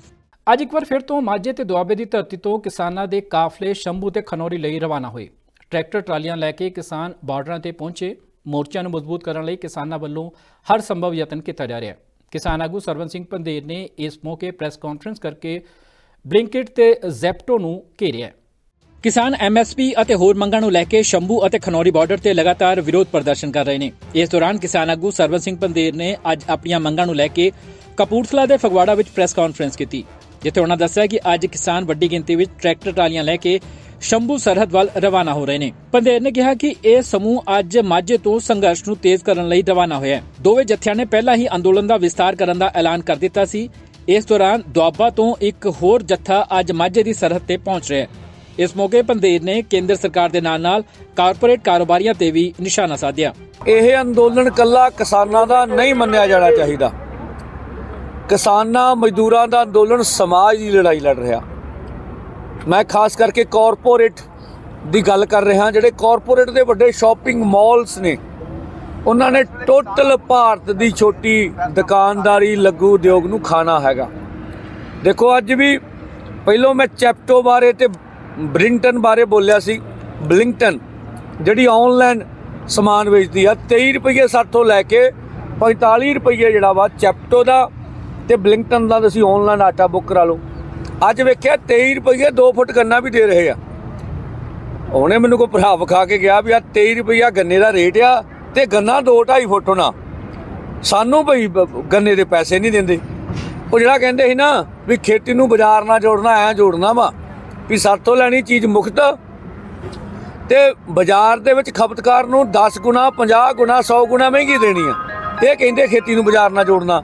ਅੱਜ ਇੱਕ ਵਾਰ ਫਿਰ ਤੋਂ ਮਾਝੇ ਤੇ ਦੁਆਬੇ ਦੀ ਧਰਤੀ ਤੋਂ ਕਿਸਾਨਾਂ ਦੇ ਕਾਫਲੇ ਸ਼ੰਭੂ ਤੇ ਖਨੌਰੀ ਲਈ ਰਵਾਨਾ ਹੋਏ। ਟਰੈਕਟਰ ਟਰਾਲੀਆਂ ਲੈ ਕੇ ਕਿਸਾਨ ਬਾਰਡਰਾਂ ਤੇ ਪਹੁੰਚੇ, ਮੋਰਚਿਆਂ ਨੂੰ ਮਜ਼ਬੂਤ ਕਰਨ ਲਈ ਕਿਸਾਨਾਂ ਵੱਲੋਂ ਹਰ ਸੰਭਵ ਯਤਨ ਕੀਤਾ ਜਾ ਰਿਹਾ ਹੈ। ਕਿਸਾਨ ਆਗੂ ਸਰਵਨ ਸਿੰਘ ਪੰਦੇਰ ਨੇ ਇਸ ਮੌਕੇ ਪ੍ਰੈਸ ਕਾਨਫਰੰਸ ਕਰਕੇ ਬਲਿੰਕਿਟ ਤੇ ਜ਼ੈਪਟੋ ਨੂੰ ਘੇਰਿਆ ਕਿਸਾਨ ਐਮਐਸਪੀ ਅਤੇ ਹੋਰ ਮੰਗਾਂ ਨੂੰ ਲੈ ਕੇ ਸ਼ੰਭੂ ਅਤੇ ਖਨੌਰੀ ਬਾਰਡਰ ਤੇ ਲਗਾਤਾਰ ਵਿਰੋਧ ਪ੍ਰਦਰਸ਼ਨ ਕਰ ਰਹੇ ਨੇ। ਇਸ ਦੌਰਾਨ ਕਿਸਾਨ ਆਗੂ ਸਰਵਨ ਸਿੰਘ ਪੰਦੇਰ ਨੇ ਅੱਜ ਆਪਣੀਆਂ ਮੰਗਾਂ ਨੂੰ ਲੈ ਕੇ ਕਪੂਰਥਲਾ ਦੇ ਫਗਵਾੜਾ ਵਿੱਚ ਪ੍ਰੈਸ ਕਾਨਫਰੰਸ ਕੀਤੀ, ਜਿੱਥੇ ਉਹਨਾਂ ਦੱਸਿਆ ਕਿ ਅੱਜ ਕਿਸਾਨ ਵੱਡੀ ਗਿਣਤੀ ਵਿੱਚ ਟਰੈਕਟਰ ਟਰਾਲੀਆਂ ਲੈ ਕੇ ਸ਼ੰਭੂ ਸਰਹੱਦ ਵੱਲ ਰਵਾਨਾ ਹੋ ਰਹੇ ਨੇ। ਪੰਦੇਰ ਨੇ ਕਿਹਾ ਕਿ ਇਹ ਸਮੂਹ ਅੱਜ ਮਾਝੇ ਤੋਂ ਸੰਘਰਸ਼ ਨੂੰ ਤੇਜ਼ ਕਰਨ ਲਈ ਰਵਾਨਾ ਹੋਇਆ ਹੈ। ਦੋਵੇਂ ਜਥਿਆਂ ਨੇ ਪਹਿਲਾਂ ਹੀ ਅੰਦੋਲਨ ਦਾ ਵਿਸਤਾਰ ਕਰਨ ਦਾ ਐਲਾਨ ਕਰ ਦਿੱਤਾ ਸੀ। ਇਸ ਦੌਰਾਨ ਦੁਆਬਾ ਤੋਂ ਇੱਕ ਹੋਰ ਜਥਾ ਅੱਜ ਮਾਝੇ ਦੀ ਸਰਹੱਦ ਤੇ ਪਹੁੰਚ ਰਿਹਾ ਹੈ। ਇਸ ਮੌਕੇ ਪੰਦੇਰ ਨੇ ਕੇਂਦਰ ਸਰਕਾਰ ਦੇ ਨਾਲ-ਨਾਲ ਕਾਰਪੋਰੇਟ ਕਾਰੋਬਾਰੀਆਂ ਤੇ ਵੀ ਨਿਸ਼ਾਨਾ ਸਾਧਿਆ। ਇਹ ਅੰਦੋਲਨ ਕੱਲਾ ਕਿਸਾਨਾਂ ਦਾ ਨਹੀਂ ਮੰਨਿਆ ਜਾਣਾ ਚਾਹੀਦਾ। ਕਿਸਾਨਾਂ, ਮਜ਼ਦੂਰਾਂ ਦਾ ਅੰਦੋਲਨ ਸਮਾਜ ਦੀ ਲੜਾਈ ਲੜ ਰਿਹਾ। ਮੈਂ ਖਾਸ ਕਰਕੇ ਕਾਰਪੋਰੇਟ ਦੀ ਗੱਲ ਕਰ ਰਿਹਾ ਜਿਹੜੇ ਕਾਰਪੋਰੇਟ ਦੇ ਵੱਡੇ ਸ਼ਾਪਿੰਗ ਮਾਲਸ ਨੇ, ਉਹਨਾਂ ਨੇ ਟੋਟਲ ਭਾਰਤ ਦੀ ਛੋਟੀ ਦੁਕਾਨਦਾਰੀ, ਲਘੂ ਉਦਯੋਗ ਨੂੰ ਖਾਣਾ ਹੈਗਾ। ਦੇਖੋ, ਅੱਜ ਵੀ ਪਹਿਲੋਂ ਮੈਂ ਚੈਪਟੋ ਬਾਰੇ ਤੇ ਬ੍ਰਿੰਟਨ ਬਾਰੇ ਬੋਲਿਆ ਸੀ, ਬਲਿੰਗਟਨ, ਜਿਹੜੀ ਆਨਲਾਈਨ ਸਮਾਨ ਵੇਚਦੀ ਆ 23 ਰੁਪਏ ਤੋਂ ਲੈ ਕੇ 45 ਰੁਪਏ ਜਿਹੜਾ ਵਾ ਚੈਪਟੋ ਦਾ ਤੇ ਬਲਿੰਕਟਨ ਦਾ ਤੁਸੀਂ ਆਨਲਾਈਨ ਆਟਾ ਬੁੱਕ ਕਰਾ ਲਓ। ਅੱਜ ਵੇਖਿਆ 23 ਰੁਪਏ 2 ਫੁੱਟ ਗੰਨਾ ਵੀ ਦੇ ਰਹੇ ਆ। ਉਹਨੇ ਮੈਨੂੰ ਕੋਈ ਭਰਾ ਵਿਖਾ ਕੇ ਗਿਆ ਵੀ ਆ 23 ਰੁਪਈਆ ਗੰਨੇ ਦਾ ਰੇਟ ਆ ਤੇ ਗੰਨਾ 2.5 ਫੁੱਟ ਹੋਣਾ। ਸਾਨੂੰ ਭਈ ਗੰਨੇ ਦੇ ਪੈਸੇ ਨਹੀਂ ਦਿੰਦੇ। ਉਹ ਜਿਹੜਾ ਕਹਿੰਦੇ ਸੀ ਨਾ ਵੀ ਖੇਤੀ ਨੂੰ ਬਾਜ਼ਾਰ ਨਾਲ ਜੋੜਨਾ, ਐ ਜੋੜਨਾ ਵਾ, ਵੀ ਸਾਤੋਂ ਲੈਣੀ ਚੀਜ਼ ਮੁਕਤ ਤੇ ਬਾਜ਼ਾਰ ਦੇ ਵਿੱਚ ਖਪਤਕਾਰ ਨੂੰ 10 ਗੁਣਾ 50 ਗੁਣਾ 100 ਗੁਣਾ ਮਹਿੰਗੀ ਦੇਣੀ ਆ। ਇਹ ਕਹਿੰਦੇ ਖੇਤੀ ਨੂੰ ਬਾਜ਼ਾਰ ਨਾਲ ਜੋੜਨਾ।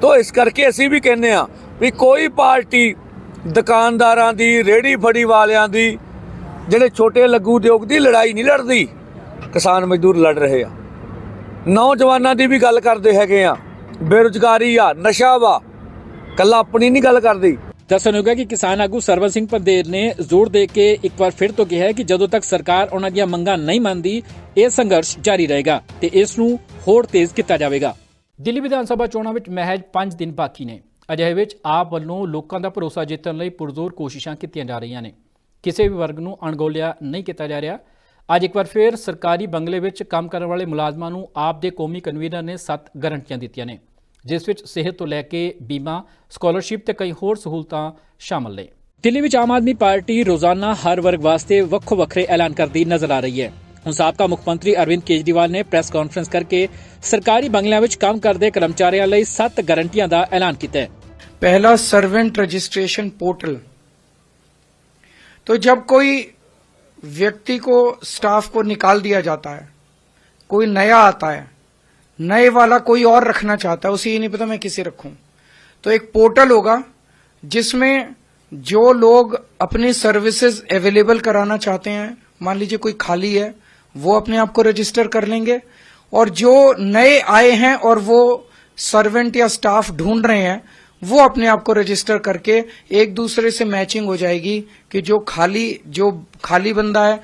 ਤੋਂ ਇਸ ਕਰਕੇ ਅਸੀਂ ਵੀ ਕਹਿੰਦੇ ਆ ਵੀ ਕੋਈ ਪਾਰਟੀ ਦੁਕਾਨਦਾਰਾਂ ਦੀ ਰੇੜੀ ਫੜੀ ਵਾਲਿਆਂ ਦੀ ਜਿਹੜੇ ਛੋਟੇ ਲਘੂ ਉਦਯੋਗ ਦੀ ਲੜਾਈ ਨਹੀਂ ਲੜਦੀ ਕਿਸਾਨ ਮਜ਼ਦੂਰ ਲੜ ਰਹੇ ਆ। ਨੌਜਵਾਨਾਂ ਦੀ ਵੀ ਗੱਲ ਕਰਦੇ ਹੈਗੇ ਆ ਬੇਰੁਜ਼ਗਾਰੀ ਆ ਨਸ਼ਾ ਵਾ ਕੱਲਾ ਆਪਣੀ ਨਹੀਂ ਗੱਲ ਕਰਦੀ। ਦੱਸਣਯੋਗ ਹੈ ਕਿ ਕਿਸਾਨ ਆਗੂ ਸਰਵਨ ਸਿੰਘ ਪੰਦੇਰ ਨੇ ਜ਼ੋਰ ਦੇ ਕੇ ਇੱਕ ਵਾਰ ਫਿਰ ਤੋਂ ਕਿਹਾ ਹੈ ਕਿ ਜਦੋਂ ਤੱਕ ਸਰਕਾਰ ਉਹਨਾਂ ਦੀਆਂ ਮੰਗਾਂ ਨਹੀਂ ਮੰਨਦੀ ਇਹ ਸੰਘਰਸ਼ ਜਾਰੀ ਰਹੇਗਾ ਤੇ ਇਸ ਨੂੰ ਹੋਰ ਤੇਜ਼ ਕੀਤਾ ਜਾਵੇਗਾ। ਦਿੱਲੀ ਵਿਧਾਨ ਸਭਾ ਚੋਣਾਂ ਵਿੱਚ ਮਹਿਜ 5 ਦਿਨ ਬਾਕੀ ਨੇ। ਅਜਿਹੇ ਵਿੱਚ ਆਪ ਵੱਲੋਂ ਲੋਕਾਂ ਦਾ ਭਰੋਸਾ ਜਿੱਤਣ ਲਈ ਪੁਰਜ਼ੋਰ ਕੋਸ਼ਿਸ਼ਾਂ ਕੀਤੀਆਂ ਜਾ ਰਹੀਆਂ ਨੇ। ਕਿਸੇ ਵੀ ਵਰਗ ਨੂੰ ਅਣਗੋਲਿਆ ਨਹੀਂ ਕੀਤਾ ਜਾ ਰਿਹਾ। ਅੱਜ ਇੱਕ ਵਾਰ ਫਿਰ ਸਰਕਾਰੀ ਬੰਗਲੇ ਵਿੱਚ ਕੰਮ ਕਰਨ ਵਾਲੇ ਮੁਲਾਜ਼ਮਾਂ ਨੂੰ ਆਪ ਦੇ ਕੌਮੀ ਕਨਵੀਨਰ ਨੇ 7 ਗਰੰਟੀਆਂ ਦਿੱਤੀਆਂ ਨੇ, ਜਿਸ ਵਿੱਚ ਸਿਹਤ ਤੋਂ ਲੈ ਕੇ ਬੀਮਾ, ਸਕਾਲਰਸ਼ਿਪ ਤੇ ਕਈ ਹੋਰ ਸਹੂਲਤਾਂ ਸ਼ਾਮਲ ਨੇ। ਦਿੱਲੀ ਵਿੱਚ ਆਮ ਆਦਮੀ ਪਾਰਟੀ ਰੋਜ਼ਾਨਾ ਹਰ ਵਰਗ ਵਾਸਤੇ ਵੱਖੋ ਵੱਖਰੇ ਐਲਾਨ ਕਰਦੀ ਨਜ਼ਰ ਆ ਰਹੀ ਹੈ। ਹੁਣ ਸਾਬਕਾ ਮੁੱਖ ਮੰਤਰੀ ਅਰਵਿੰਦ ਕੇਜਰੀਵਾਲ ਨੇ ਪ੍ਰੈਸ ਕਾਨਫਰੰਸ ਕਰਕੇ ਸਰਕਾਰੀ ਬੰਗਲਿਆਂ ਵਿੱਚ ਕੰਮ ਕਰਦੇ ਕਰਮਚਾਰੀਆਂ ਲਈ 7 ਗਰੰਟੀਆਂ ਦਾ ਐਲਾਨ ਕੀਤਾ ਹੈ। पहला सर्वेंट रजिस्ट्रेशन पोर्टल। तो जब कोई व्यक्ति को, स्टाफ को निकाल दिया जाता है, कोई नया आता है, नए वाला कोई और रखना चाहता है, उसे ये नहीं पता मैं किसे रखूँ। तो एक पोर्टल होगा, जिसमें जो लोग अपनी सर्विसेज़ अवेलेबल कराना चाहते हैं, मान लीजिए कोई खाली है, वो अपने आप को रजिस्टर कर लेंगे, और जो नए आए हैं और वो सर्वेंट या स्टाफ ढूंढ रहे हैं वो अपने आप को रजिस्टर करके एक दूसरे से मैचिंग हो जाएगी कि जो खाली जो खाली बंदा है,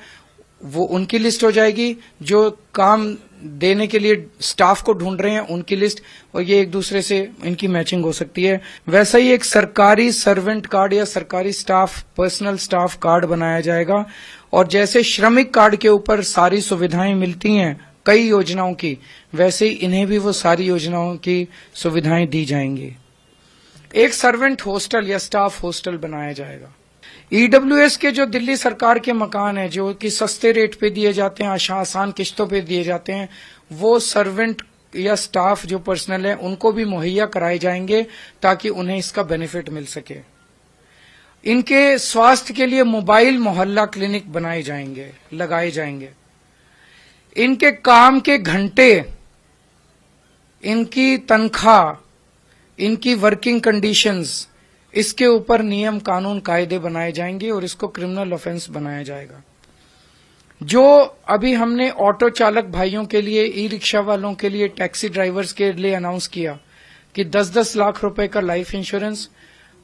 वो उनकी लिस्ट हो जाएगी। जो काम देने के लिए स्टाफ को ढूंढ रहे हैं, उनकी लिस्ट और ये एक दूसरे से इनकी मैचिंग हो सकती है। वैसा ही एक सरकारी सर्वेंट कार्ड या सरकारी स्टाफ पर्सनल स्टाफ कार्ड बनाया जाएगा। और जैसे श्रमिक कार्ड के ऊपर सारी सुविधाएँ मिलती हैं कई योजनाओं की, वैसे ही इन्हें भी वो सारी योजनाओं की सुविधाएँ दी जाएँगी। एक सर्वेंट हॉस्टल या स्टाफ हॉस्टल बनाया जाएगा। ईडब्ल्यूएस के जो दिल्ली सरकार के मकान है, जो कि सस्ते रेट पे दिए जाते हैं आसान किश्तों पे दिए जाते हैं, वो सर्वेंट या स्टाफ जो पर्सनल है, उनको भी मुहैया कराए जाएँगे ताकि उन्हें इसका बेनिफिट मिल सके। इनके स्वास्थ्य के लिए मोबाइल मोहल्ला क्लिनिक बनाए जाएँगे, लगाए जाएँगे। इनके काम के घंटे, इनकी तनख्वाह इनकी वर्किंग कंडीशंस इसके ऊपर नियम कानून कायदे बनाए जाएँगे और इसको क्रिमिनल ऑफेंस बनाया जाएगा। जो अभी हमने ऑटो चालक भाइयों के लिए ई रिक्शा वालों के लिए टैक्सी ड्राइवर्स के लिए अनाउंस किया कि 10-10 लाख रुपए का लाइफ इंश्योरेंस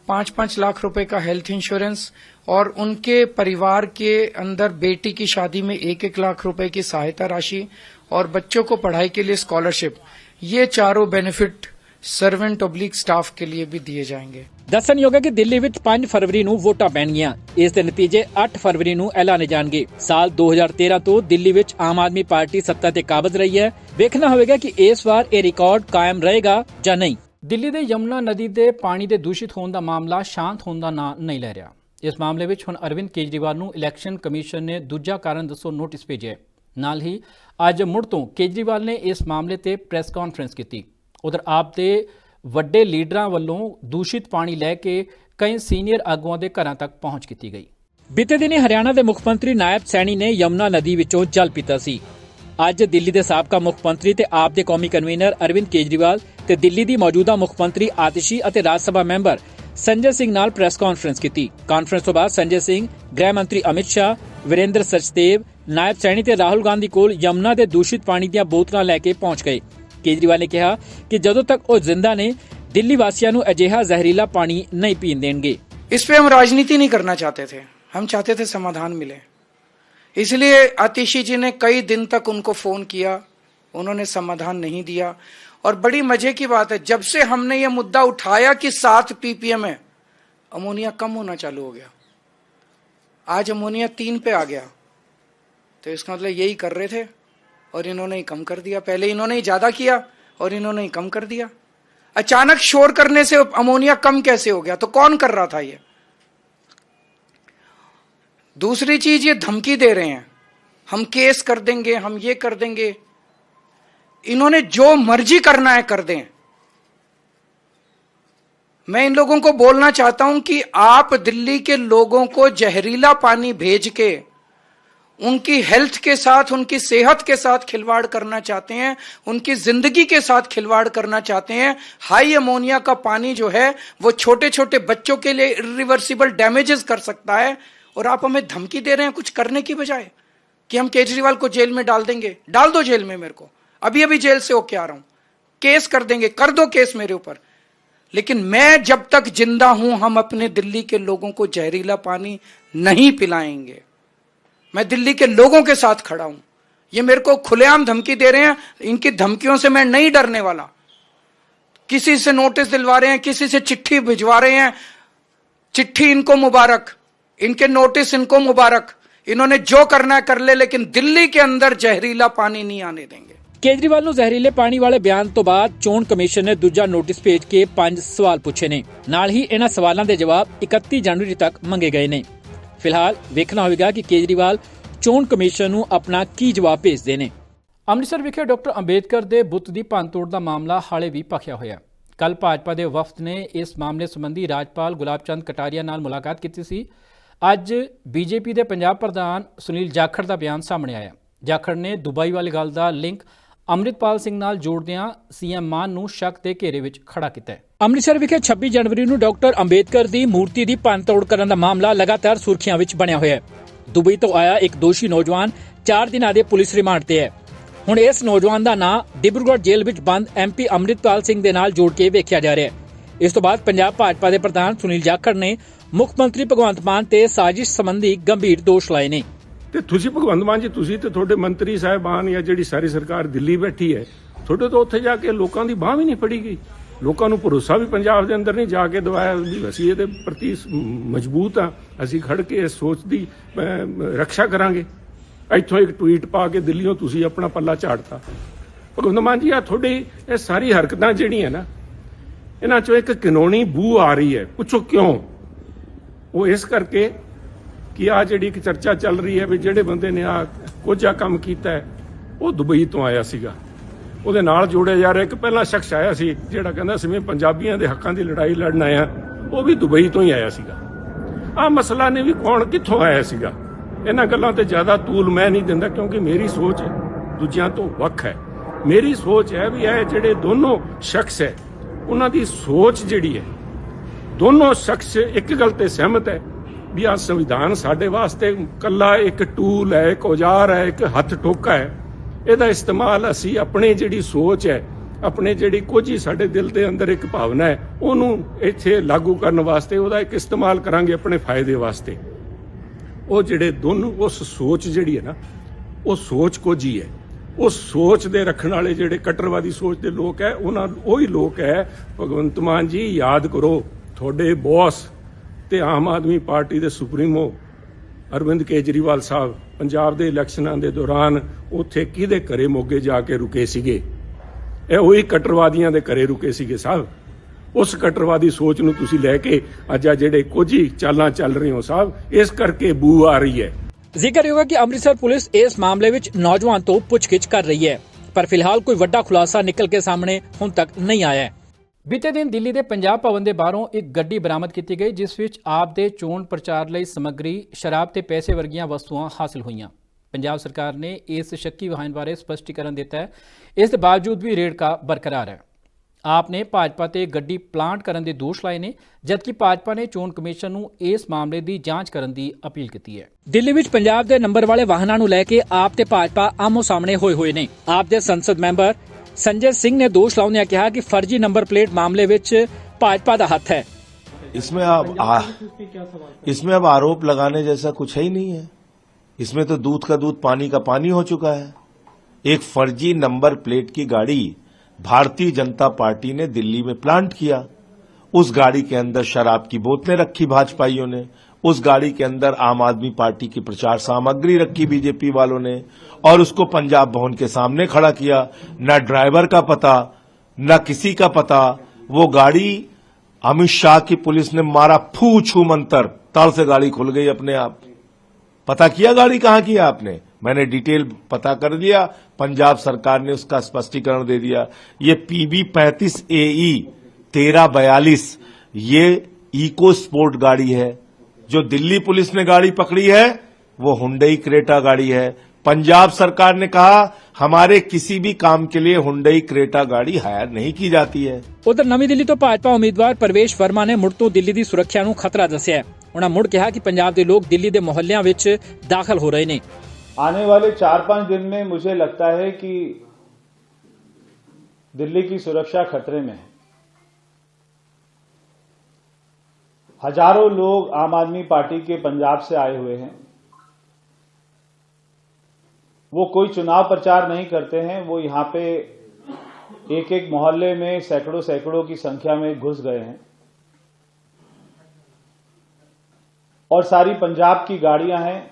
पाँच पाँच लाख रुपए का हेल्थ इंश्योरेंस और उनके परिवार के अंदर बेटी की शादी में एक एक लाख रुपए की सहायता राशि और बच्चों को पढ़ाई के लिए स्कॉलरशिप ये चारों बेनिफिट ਸਰਵੈਂਟ ਓਬਲਿਕ ਸਟਾਫ ਕੇ ਲਈ ਵੀ ਦਿਏ ਜਾਣਗੇ ਦੱਸਣ ਯੋਗ ਹੈ ਕਿ ਦਿੱਲੀ ਵਿੱਚ 5 ਫਰਵਰੀ ਨੂੰ ਵੋਟਾਂ ਪੈਣਗੀਆਂ। ਇਸ ਦੇ ਨਤੀਜੇ 8 ਫਰਵਰੀ ਨੂੰ ਐਲਾਨੇ ਜਾਣਗੇ। ਸਾਲ 2013 ਤੋਂ ਦਿੱਲੀ ਵਿੱਚ ਆਮ ਆਦਮੀ ਪਾਰਟੀ ਸੱਤਾ ਤੇ ਕਾਬਜ਼ ਰਹੀ ਹੈ। ਵੇਖਣਾ ਹੋਵੇਗਾ ਕਿ ਇਸ ਵਾਰ ਇਹ ਰਿਕਾਰਡ ਕਾਇਮ ਰਹੇਗਾ ਜਾਂ ਨਹੀਂ। ਦਿੱਲੀ ਦੇ ਯਮੁਨਾ ਨਦੀ ਦੇ ਪਾਣੀ ਦੇ ਦੂਸ਼ਿਤ ਹੋਣ ਦਾ ਮਾਮਲਾ ਸ਼ਾਂਤ ਹੋਣ ਦਾ ਨਾਂ ਨਹੀਂ ਲੈ ਰਿਹਾ। ਇਸ ਮਾਮਲੇ ਵਿੱਚ ਹੁਣ ਅਰਵਿੰਦ ਕੇਜਰੀਵਾਲ ਨੂੰ ਇਲੈਕਸ਼ਨ ਕਮਿਸ਼ਨ ਨੇ ਦੂਜਾ ਕਾਰਨ ਦੱਸੋ ਨੋਟਿਸ ਭੇਜਿਆ ਨਾਲ ਹੀ ਅੱਜ ਮੁੜ ਤੋਂ ਕੇਜਰੀਵਾਲ ਨੇ ਇਸ ਮਾਮਲੇ ਤੇ ਪ੍ਰੈਸ ਕਾਨਫਰੰਸ ਕੀਤੀ। ਉਧਰ ਆਪ ਦੇ ਵੱਡੇ ਲੀਡਰਾਂ ਵੱਲੋਂ ਦੂਸ਼ਿਤ ਪਾਣੀ ਲੈ ਕੇ ਕਈ ਸੀਨੀਅਰ ਆਗੂਆਂ ਦੇ ਘਰਾਂ ਤੱਕ ਪਹੁੰਚ ਕੀਤੀ ਗਈ। ਬੀਤੇ ਦਿਨੀ ਹਰਿਆਣਾ ਦੇ ਮੁੱਖ ਮੰਤਰੀ ਨਾਇਬ ਸੈਣੀ ਨੇ ਯਮੁਨਾ ਨਦੀ ਵਿੱਚੋਂ ਜਲ ਪੀਤਾ ਸੀ। ਅੱਜ ਦਿੱਲੀ ਦੇ ਸਾਬਕਾ ਮੁੱਖ ਮੰਤਰੀ ਤੇ ਆਪ ਦੇ ਕੌਮੀ ਕਨਵੀਨਰ ਅਰਵਿੰਦ ਕੇਜਰੀਵਾਲ ਤੇ ਦਿੱਲੀ ਦੀ ਮੌਜੂਦਾ ਮੁੱਖ ਮੰਤਰੀ ਆਤਿਸ਼ੀ ਅਤੇ ਰਾਜ ਸਭਾ ਮੈਂਬਰ ਸੰਜੇ ਸਿੰਘ ਨਾਲ ਪ੍ਰੈਸ ਕਾਨਫਰੰਸ ਕੀਤੀ। ਕਾਨਫਰੰਸ ਤੋਂ ਬਾਅਦ ਸੰਜੇ ਸਿੰਘ, ਗ੍ਰਹਿ ਮੰਤਰੀ ਅਮਿਤ ਸ਼ਾਹ, ਵਿਰੇਂਦਰ ਸਚਦੇਵ, ਨਾਇਬ ਸੈਣੀ ਤੇ ਰਾਹੁਲ ਗਾਂਧੀ ਕੋਲ ਯਮੁਨਾ ਦੇ ਦੂਸ਼ਿਤ ਪਾਣੀ ਦੀਆਂ ਬੋਤਲਾਂ ਲੈ ਕੇ ਪਹੁੰਚ ਗਏ। ਕੇਜਰੀਵਾਲ ਨੇ ਕਿਹਾ ਕਿ ਜਦੋਂ ਤੱਕ ਉਹ ਜ਼ਿੰਦਾ ਨੇ ਦਿੱਲੀ ਵਾਸੀਆਂ ਨੂੰ ਅਜਿਹਾ ਜ਼ਹਿਰੀਲਾ ਪਾਣੀ ਨਹੀਂ ਪੀਣ ਦੇਣਗੇ इस पे हम राजनीति नहीं करना चाहते थे हम चाहते थे समाधान मिले इसलिए आतिशी जी ने कई दिन तक उनको फोन किया उन्होंने समाधान नहीं दिया और बड़ी मजे की बात है जब से हमने ये मुद्दा उठाया कि सात पीपीएम है अमोनिया कम होना चालू हो गया आज अमोनिया तीन पे आ गया तो इसका मतलब यही कर रहे थे और इन्होंने ही कम कर दिया। पहले इन्होंने ही ज़्यादा किया और इन्होंने ही कम कर दिया। अचानक शोर करने से अमोनिया कम कैसे हो गया? तो कौन कर रहा था ये? दूसरी चीज़ ये धमकी दे रहे हैं। हम केस कर देंगे, हम ये कर देंगे। इन्होंने जो मर्ज़ी करना है कर दें। मैं इन लोगों को बोलना चाहता हूँ कि आप दिल्ली के लोगों को जहरीला पानी भेज के उनकी हेल्थ के साथ, उनकी सेहत के साथ खिलवाड़ करना चाहते हैं, उनकी ज़िंदगी के साथ खिलवाड़ करना चाहते हैं। हाई अमोनिया का पानी जो है, वो छोटे छोटे बच्चों के लिए इरिवर्सिबल डैमेजेस कर सकता है और आप हमें धमकी दे रहे हैं कुछ करने की बजाय कि हम केजरीवाल को जेल में डाल देंगे। डाल दो जेल में मेरे को। अभी अभी जेल से होके आ रहा हूँ। केस कर देंगे, कर दो केस मेरे ऊपर। लेकिन मैं जब तक ज़िंदा हूँ, हम अपने दिल्ली के लोगों को जहरीला पानी नहीं पिलाएँगे। मैं दिल्ली के लोगों के साथ खड़ा हूं ये मेरे को खुलेआम धमकी दे रहे हैं इनकी धमकियों से मैं नहीं डरने वाला किसी से नोटिस दिलवा रहे हैं किसी से चिट्ठी भिजवा रहे हैं चिट्ठी इनको मुबारक इनके नोटिस इनको मुबारक इन्होंने जो करना है कर ले लेकिन दिल्ली के अंदर जहरीला पानी नहीं आने देंगे ਕੇਜਰੀਵਾਲ ਨੂੰ ਜ਼ਹਿਰੀਲੇ ਪਾਣੀ ਵਾਲੇ ਬਿਆਨ ਤੋਂ ਬਾਅਦ ਚੋਣ ਕਮਿਸ਼ਨ ਨੇ ਦੂਜਾ ਨੋਟਿਸ ਭੇਜ ਕੇ ਪੰਜ ਸਵਾਲ ਪੁੱਛੇ ਨੇ ਨਾਲ ਹੀ ਇਹਨਾਂ ਸਵਾਲਾਂ ਦੇ ਜਵਾਬ 31 ਜਨਵਰੀ ਤੱਕ ਮੰਗੇ ਗਏ ਨੇ ਫਿਲਹਾਲ ਵੇਖਣਾ ਹੋਵੇਗਾ ਕਿ ਕੇਜਰੀਵਾਲ ਚੋਣ ਕਮਿਸ਼ਨ ਨੂੰ ਆਪਣਾ ਕੀ ਜਵਾਬ ਭੇਜਦੇ ਨੇ। ਅੰਮ੍ਰਿਤਸਰ ਵਿਖੇ ਡਾਕਟਰ ਅੰਬੇਦਕਰ ਦੇ ਬੁੱਤ ਦੀ ਭੰਨਤੋੜ ਦਾ ਮਾਮਲਾ ਹਾਲੇ ਵੀ ਭਖਿਆ ਹੋਇਆ। ਕੱਲ ਭਾਜਪਾ ਦੇ ਵਫਦ ਨੇ ਇਸ ਮਾਮਲੇ ਸੰਬੰਧੀ ਰਾਜਪਾਲ ਗੁਲਾਬ ਚੰਦ ਕਟਾਰੀਆ ਨਾਲ ਮੁਲਾਕਾਤ ਕੀਤੀ ਸੀ। ਅੱਜ ਬੀਜੇਪੀ ਦੇ ਪੰਜਾਬ ਪ੍ਰਧਾਨ ਸੁਨੀਲ ਜਾਖੜ ਦਾ ਬਿਆਨ ਸਾਹਮਣੇ ਆਇਆ। ਜਾਖੜ ਨੇ ਦੁਬਈ ਵਾਲੀ ਗੱਲ ਦਾ ਲਿੰਕ ਅੰਮ੍ਰਿਤਪਾਲ ਸਿੰਘ ਨਾਲ ਜੋੜਦਿਆਂ ਸੀਐਮ ਮਾਨ ਨੂੰ ਸ਼ੱਕ ਦੇ ਘੇਰੇ ਵਿੱਚ ਖੜਾ ਕੀਤਾ ਹੈ। ਅੰਮ੍ਰਿਤਸਰ ਵਿਖੇ 26 ਜਨਵਰੀ ਨੂੰ ਡਾਕਟਰ ਅੰਬੇਦਕਰ ਦੀ ਮੂਰਤੀ ਦੀ ਭੰਨਤੋੜ ਕਰਨ ਦਾ ਮਾਮਲਾ ਲਗਾਤਾਰ ਸੁਰਖੀਆਂ ਵਿੱਚ ਬਣਿਆ ਹੋਇਆ ਹੈ। ਦੁਬਈ ਤੋਂ ਆਇਆ ਇੱਕ ਦੋਸ਼ੀ ਨੌਜਵਾਨ 4 ਦਿਨਾਂ ਦੇ ਪੁਲਿਸ ਰਿਮਾਂਡ ਤੇ ਹੈ। ਹੁਣ ਇਸ ਨੌਜਵਾਨ ਦਾ ਨਾਂ ਡਿਬਰੂਗੜ੍ਹ ਜੇਲ੍ਹ ਵਿੱਚ ਬੰਦ ਐਮਪੀ ਅੰਮ੍ਰਿਤਪਾਲ ਸਿੰਘ ਦੇ ਨਾਲ ਜੋੜ ਕੇ ਵੇਖਿਆ ਜਾ ਰਿਹਾ ਹੈ। ਇਸ ਤੋਂ ਬਾਅਦ ਪੰਜਾਬ ਭਾਜਪਾ ਦੇ ਪ੍ਰਧਾਨ ਸੁਨੀਲ ਜਾਖੜ ਨੇ ਮੁੱਖ ਮੰਤਰੀ ਭਗਵੰਤ ਮਾਨ ਤੇ ਸਾਜ਼ਿਸ਼ ਸੰਬੰਧੀ ਗੰਭੀਰ ਦੋਸ਼ ਲਾਏ ਨੇ। ਤੇ ਤੁਸੀਂ ਭਗਵੰਤ ਮਾਨ ਜੀ, ਤੁਸੀਂ ਤੇ ਤੁਹਾਡੇ ਮੰਤਰੀ ਸਾਹਿਬਾਨ ਜਾਂ ਜਿਹੜੀ ਸਾਰੀ ਸਰਕਾਰ ਦਿੱਲੀ ਬੈਠੀ ਹੈ, ਤੁਹਾਡੇ ਤੋਂ ਉੱਥੇ ਜਾ ਕੇ ਲੋਕਾਂ ਦੀ ਬਾਹ ਵੀ ਨਹੀਂ ਫੜੀ ਗਈ। ਲੋਕਾਂ ਨੂੰ ਭਰੋਸਾ ਵੀ ਪੰਜਾਬ ਦੇ ਅੰਦਰ ਨਹੀਂ, ਜਾ ਕੇ ਦਵਾਇਆ ਵੀ ਅਸੀਂ ਇਹਦੇ ਪ੍ਰਤੀ ਮਜ਼ਬੂਤ ਆ, ਅਸੀਂ ਖੜ ਕੇ ਇਸ ਸੋਚ ਦੀ ਰੱਖਿਆ ਕਰਾਂਗੇ। ਇੱਥੋਂ ਇੱਕ ਟਵੀਟ ਪਾ ਕੇ ਦਿੱਲੀੋਂ ਤੁਸੀਂ ਆਪਣਾ ਪੱਲਾ ਝਾੜਤਾ। ਭਗਵੰਤ ਮਾਨ ਜੀ, ਆ ਤੁਹਾਡੀ ਇਹ ਸਾਰੀ ਹਰਕਤਾਂ ਜਿਹੜੀਆਂ ਨਾ, ਇਹਨਾਂ ਚੋਂ ਇੱਕ ਕਾਨੂੰਨੀ ਬੂ ਆ ਰਹੀ ਹੈ। ਪੁੱਛੋ ਕਿਉਂ? ਉਹ ਇਸ ਕਰਕੇ ਕਿ ਆ ਜਿਹੜੀ ਇੱਕ ਚਰਚਾ ਚੱਲ ਰਹੀ ਹੈ ਵੀ ਜਿਹੜੇ ਬੰਦੇ ਨੇ ਆ ਕੋਝਾ ਕੰਮ ਕੀਤਾ ਹੈ, ਉਹ ਦੁਬਈ ਤੋਂ ਆਇਆ ਸੀਗਾ। ਉਹਦੇ ਨਾਲ ਜੋੜਿਆ ਜਾ ਰਿਹਾ। ਇੱਕ ਪਹਿਲਾ ਸ਼ਖਸ ਆਇਆ ਸੀ ਜਿਹੜਾ ਕਹਿੰਦਾ ਸੀ, ਮੈਂ ਪੰਜਾਬੀਆਂ ਦੇ ਹੱਕਾਂ ਦੀ ਲੜਾਈ ਲੜਨ ਆਇਆ ਉਹ ਵੀ ਦੁਬਈ ਤੋਂ ਹੀ ਆਇਆ ਸੀਗਾ। ਆ ਮਸਲਾ ਨੇ ਵੀ ਕੌਣ ਕਿੱਥੋਂ ਆਇਆ ਸੀਗਾ? ਇਹਨਾਂ ਗੱਲਾਂ ਤੇ ਜ਼ਿਆਦਾ ਤੂਲ ਮੈਂ ਨਹੀਂ ਦਿੰਦਾ ਕਿਉਂਕਿ ਮੇਰੀ ਸੋਚ ਦੂਜਿਆਂ ਤੋਂ ਵੱਖ ਹੈ। ਮੇਰੀ ਸੋਚ ਹੈ ਵੀ ਇਹ ਜਿਹੜੇ ਦੋਨੋਂ ਸ਼ਖਸ ਹੈ, ਉਹਨਾਂ ਦੀ ਸੋਚ ਜਿਹੜੀ ਹੈ, ਦੋਨੋਂ ਸ਼ਖਸ ਇੱਕ ਗੱਲ ਤੇ ਸਹਿਮਤ ਹੈ ਵੀ ਆ ਸੰਵਿਧਾਨ ਸਾਡੇ ਵਾਸਤੇ ਕੱਲਾ ਇੱਕ ਟੂਲ ਹੈ, ਇੱਕ ਔਜ਼ਾਰ ਹੈ, ਇੱਕ ਹੱਥ ਟੋਕਾ ਹੈ। ਇਹਦਾ ਇਸਤੇਮਾਲ ਅਸੀਂ ਆਪਣੀ ਜਿਹੜੀ ਸੋਚ ਹੈ, ਆਪਣੇ ਜਿਹੜੀ ਕੁਝ ਹੀ ਸਾਡੇ ਦਿਲ ਦੇ ਅੰਦਰ ਇੱਕ ਭਾਵਨਾ ਹੈ, ਉਹਨੂੰ ਇੱਥੇ ਲਾਗੂ ਕਰਨ ਵਾਸਤੇ, ਉਹਦਾ ਇੱਕ ਇਸਤੇਮਾਲ ਕਰਾਂਗੇ ਆਪਣੇ ਫਾਇਦੇ ਵਾਸਤੇ। ਉਹ ਜਿਹੜੇ ਦੋਨੋਂ, ਉਸ ਸੋਚ ਜਿਹੜੀ ਹੈ ਨਾ, ਉਹ ਸੋਚ ਕੁਝ ਹੀ ਹੈ। ਉਹ ਸੋਚ ਦੇ ਰੱਖਣ ਵਾਲੇ ਜਿਹੜੇ ਕੱਟਰਵਾਦੀ ਸੋਚ ਦੇ ਲੋਕ ਹੈ, ਉਹਨਾਂ, ਉਹੀ ਲੋਕ ਹੈ, ਭਗਵੰਤ ਮਾਨ ਜੀ, ਯਾਦ ਕਰੋ, ਤੁਹਾਡੇ ਬੌਸ ਤੇ ਆਮ ਆਦਮੀ ਪਾਰਟੀ ਦੇ ਸੁਪਰੀਮੋ ਅਰਵਿੰਦ ਕੇਜਰੀਵਾਲ ਸਾਹਿਬ ਪੰਜਾਬ ਦੇ ਇਲੈਕਸ਼ਨਾਂ ਦੇ ਦੌਰਾਨ ਉੱਥੇ ਕਿਹਦੇ ਘਰੇ ਮੋਗੇ ਜਾ ਕੇ ਰੁਕੇ ਸੀਗੇ? ਇਹ ਉਹੀ ਕੱਟਰਵਾਦੀਆਂ ਦੇ ਘਰੇ ਰੁਕੇ ਸੀਗੇ ਸਾਹਿਬ। ਉਸ ਕੱਟਰਵਾਦੀ ਸੋਚ ਨੂੰ ਤੁਸੀਂ ਲੈ ਕੇ ਅੱਜ ਆ ਜਿਹੜੇ ਕੁਝ ਹੀ ਚਾਲਾਂ ਚੱਲ ਰਹੇ ਹੋ ਸਾਹਿਬ, ਇਸ ਕਰਕੇ ਬੂ ਆ ਰਹੀ ਹੈ। ਜ਼ਿਕਰਯੋਗ ਹੈ ਕਿ ਅੰਮ੍ਰਿਤਸਰ ਪੁਲਿਸ ਇਸ ਮਾਮਲੇ ਵਿੱਚ ਨੌਜਵਾਨ ਤੋਂ ਪੁੱਛਗਿੱਛ ਕਰ ਰਹੀ ਹੈ, ਪਰ ਫਿਲਹਾਲ ਕੋਈ ਵੱਡਾ ਖੁਲਾਸਾ ਨਿਕਲ ਕੇ ਸਾਹਮਣੇ ਹੁਣ ਤੱਕ ਨਹੀਂ ਆਇਆ ਹੈ। ਬੀਤੇ ਦਿਨ ਦਿੱਲੀ ਦੇ ਪੰਜਾਬ ਭਵਨ ਦੇ ਬਾਹਰੋਂ ਇੱਕ ਗੱਡੀ ਬਰਾਮਦ ਕੀਤੀ ਗਈ, ਜਿਸ ਵਿੱਚ ਆਪ ਦੇ ਚੋਣ ਪ੍ਰਚਾਰ ਲਈ ਸਮੱਗਰੀ, ਸ਼ਰਾਬ ਤੇ ਪੈਸੇ ਵਰਗੀਆਂ ਵਸਤੂਆਂ ਹਾਸਲ ਹੋਈਆਂ। ਪੰਜਾਬ ਸਰਕਾਰ ਨੇ ਇਸ ਸ਼ੱਕੀ ਵਾਹਨ ਬਾਰੇ ਸਪਸ਼ਟੀਕਰਨ ਦਿੱਤਾ ਹੈ। ਇਸ ਦੇ ਬਾਵਜੂਦ ਵੀ ਰੇੜਕਾ ਬਰਕਰਾਰ ਹੈ। ਆਪ ਨੇ ਭਾਜਪਾ ਤੇ ਗੱਡੀ ਪਲਾਂਟ ਕਰਨ ਦੇ ਦੋਸ਼ ਲਾਏ ਨੇ, ਜਦਕਿ ਭਾਜਪਾ ਨੇ ਚੋਣ ਕਮਿਸ਼ਨ ਨੂੰ ਇਸ ਮਾਮਲੇ ਦੀ ਜਾਂਚ ਕਰਨ ਦੀ ਅਪੀਲ ਕੀਤੀ ਹੈ। ਦਿੱਲੀ ਵਿੱਚ ਪੰਜਾਬ ਦੇ ਨੰਬਰ ਵਾਲੇ ਵਾਹਨਾਂ ਨੂੰ ਲੈ ਕੇ ਆਪ ਤੇ ਭਾਜਪਾ ਆਮੋ ਸਾਹਮਣੇ ਹੋਏ ਹੋਏ ਨੇ। ਆਪ ਦੇ ਸੰਸਦ ਮੈਂਬਰ ਸੰਜੇ ਸਿੰਘ ਨੇ ਦੋਸ਼ ਲਾਉਂਦਿਆਂ ਕਿਹਾ ਕਿ ਫਰਜ਼ੀ ਨੰਬਰ ਪਲੇਟ ਮਾਮਲੇ ਵਿੱਚ ਭਾਜਪਾ ਦਾ ਹੱਥ ਹੈ इसमें अब आ, इसमें अब आरोप लगाने जैसा कुछ है ही नहीं है इसमें तो दूध का दूध पानी का पानी हो चुका है एक फर्जी नंबर प्लेट की गाड़ी भारतीय जनता पार्टी ने दिल्ली में प्लांट किया उस गाड़ी के अंदर शराब की बोतलें रखी भाजपाइयों ने उस गाड़ी के अंदर आम आदमी पार्टी की प्रचार सामग्री रखी बीजेपी वालों ने और उसको पंजाब भवन के सामने खड़ा किया। न ड्राइवर का पता, न किसी का पता। वो गाड़ी अमित शाह की पुलिस ने मारा फू छू मंतर। तड़ से गाड़ी खुल गई अपने आप। पता किया गाड़ी कहाँ की आपने? मैंने डिटेल पता कर लिया पंजाब सरकार ने उसका स्पष्टीकरण दे दिया। ये पीबी पैंतीस एई तेरह बयालीस, ये इको स्पोर्ट गाड़ी है। जो दिल्ली पुलिस ने गाड़ी पकड़ी है वो हुंडई क्रेटा गाड़ी है पंजाब सरकार ने कहा हमारे किसी भी काम के लिए हुंडई क्रेटा गाड़ी हायर नहीं की जाती है ਉਧਰ ਨਵੀਂ ਦਿੱਲੀ ਤੋਂ ਭਾਜਪਾ ਉਮੀਦਵਾਰ ਪ੍ਰਵੇਸ਼ ਵਰਮਾ ਨੇ ਮੁੜ ਤੋਂ ਦਿੱਲੀ ਦੀ ਸੁਰੱਖਿਆ ਨੂੰ ਖਤਰਾ ਦੱਸਿਆ ਹੈ। ਉਹਨਾਂ ਮੁੜ ਕਿਹਾ ਕਿ ਪੰਜਾਬ ਦੇ ਲੋਕ ਦਿੱਲੀ ਦੇ ਮੁਹੱਲਿਆਂ ਵਿੱਚ ਦਾਖਲ ਹੋ ਰਹੇ ਨੇ आने वाले चार पांच दिन में मुझे लगता है कि दिल्ली की सुरक्षा खतरे में है हज़ारों लोग आम आदमी पार्टी के पंजाब से आए हुए हैं। वो कोई चुनाव प्रचार नहीं करते हैं, वो यहाँ पे एक एक मोहल्ले में सैकड़ों सैकड़ों की संख्या में घुस गए हैं। और सारी पंजाब की गाड़ियाँ हैं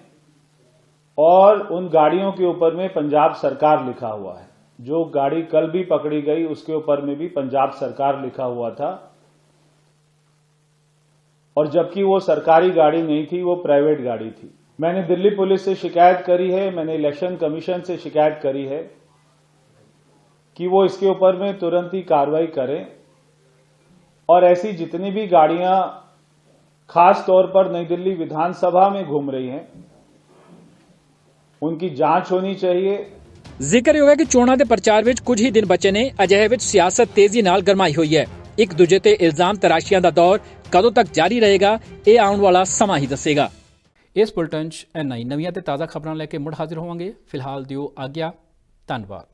और उन गाड़ियों के ऊपर में पंजाब सरकार लिखा हुआ है। जो गाड़ी कल भी पकड़ी गई, उसके ऊपर में भी पंजाब सरकार लिखा हुआ था। और जबकि वो सरकारी गाड़ी नहीं थी वो प्राइवेट गाड़ी थी मैंने दिल्ली पुलिस से शिकायत करी है मैंने इलेक्शन कमीशन से शिकायत करी है कि वो इसके ऊपर में तुरंत ही कार्रवाई करें और ऐसी जितनी भी गाड़ियां खास तौर पर नई दिल्ली विधानसभा में घूम रही हैं उनकी जांच होनी चाहिए ਜ਼ਿਕਰਯੋਗ ਹੈ ਕਿ ਚੋਣਾਂ ਦੇ ਪ੍ਰਚਾਰ ਵਿੱਚ ਕੁਝ ਹੀ ਦਿਨ ਬਚੇ ਨੇ ਅਜਿਹੇ ਵਿੱਚ ਸਿਆਸਤ ਤੇਜ਼ੀ ਨਾਲ ਗਰਮਾਈ ਹੋਈ ਹੈ ਇੱਕ ਦੂਜੇ ਤੇ ਇਲਜ਼ਾਮ ਤਰਾਸ਼ੀਆਂ ਦਾ ਦੌਰ ਕਦੋਂ ਤੱਕ ਜਾਰੀ ਰਹੇਗਾ, ਇਹ ਆਉਣ ਵਾਲਾ ਸਮਾਂ ਹੀ ਦੱਸੇਗਾ। ਇਸ ਬੁਲਟਨ 'ਚ ਐਨਆਈ ਨਵੀਆਂ ਤੇ ਤਾਜ਼ਾ ਖਬਰਾਂ ਲੈ ਕੇ ਮੁੜ ਹਾਜ਼ਰ ਹੋਵਾਂਗੇ। ਫਿਲਹਾਲ ਦਿਓ ਆਗਿਆ। ਧੰਨਵਾਦ।